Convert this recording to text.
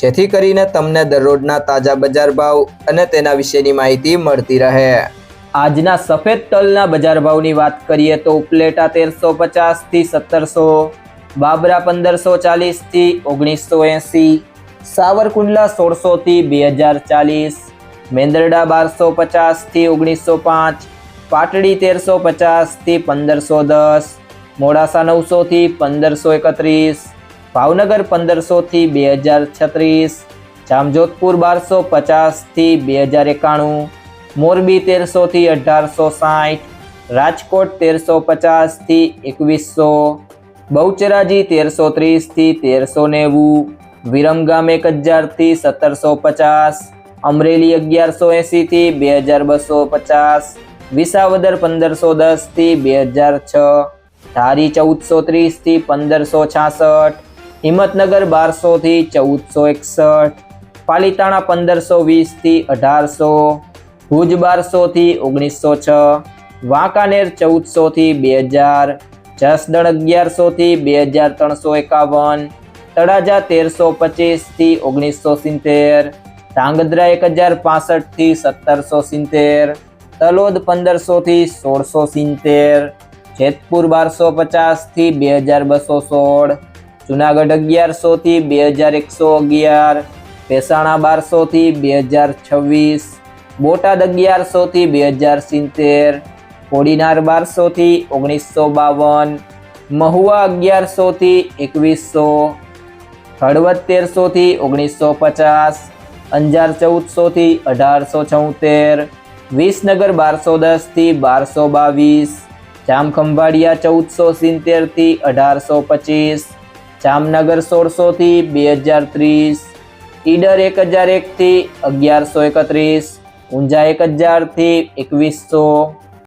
જેથી કરીને તમને દરરોજના તાજા બજાર ભાવ અને તેના વિશેની માહિતી મળતી રહે. આજના સફેદ તલના બજાર ભાવની વાત કરીએ તો ઉપલેટા તેરસો પચાસથી સત્તરસો, બાબરા પંદરસો ચાલીસથી ઓગણીસો એંસી, સાવરકુંડલા સોળસોથી બે હજાર ચાલીસ, મેંદરડા બારસો પચાસથી ઓગણીસો પાંચ, પાટડી તેરસો પચાસથી પંદરસો દસ, મોડાસા નવસોથી પંદરસો એકત્રીસ ભાવનગર પંદરસોથી બે હજાર છત્રીસ, જામજોધપુર બારસો પચાસથી બે હજાર એકાણું, મોરબી તેરસોથી અઢારસો સાઠ, રાજકોટ તેરસો પચાસથી એકવીસો, બહુચરાજી તેરસો ત્રીસથી તેરસો નેવું વિરમગામ એક હજારથી સત્તરસો પચાસ, અમરેલી અગિયારસો એંસીથી બે હજાર બસો પચાસ, વિસાવદર પંદરસો દસથી બે હજાર છ, ધારી ચૌદસો ત્રીસથી પંદરસો છાસઠ હિંમતનગર બારસોથી ચૌદસો એકસઠ, પાલીતાણા પંદરસો વીસથી અઢારસો, ભુજ બારસોથી ઓગણીસો છ, વાંકાનેર ચૌદસોથી બે હજાર, જસદણ અગિયારસોથી બે હજાર ત્રણસો એકાવન, તળાજા તેરસો પચીસથી ઓગણીસો સિત્તેર, ધાંગધ્રા એક હજાર પાસઠથી સત્તરસો સિત્તેર, તલોદ પંદરસોથી સોળસો સિત્તેર, જેતપુર બારસો પચાસથી બે હજાર બસો સોળ જુનાગઢ અગિયારસોથી બે હજાર એકસો અગિયાર, મહેસાણા બારસોથી બે હજાર છવ્વીસ, બોટાદ અગિયારસોથી બે હજાર સિત્તેર, કોડીનાર બારસોથી ઓગણીસો બાવન, મહુવા અગિયારસોથી એકવીસો, હળવદ તેરસોથી ઓગણીસો પચાસ, અંજાર ચૌદસોથી અઢારસો છોતેર, વિસનગર બારસો દસથી બારસો બાવીસ, જામખંભાળિયા ચૌદસો સિત્તેરથી અઢારસો પચીસ જામનગર સોળસોથી બે હજાર ત્રીસ, ઈડર એક હજાર એકથી અગિયારસો એકત્રીસ, ઊંઝા એક હજારથી એકવીસો.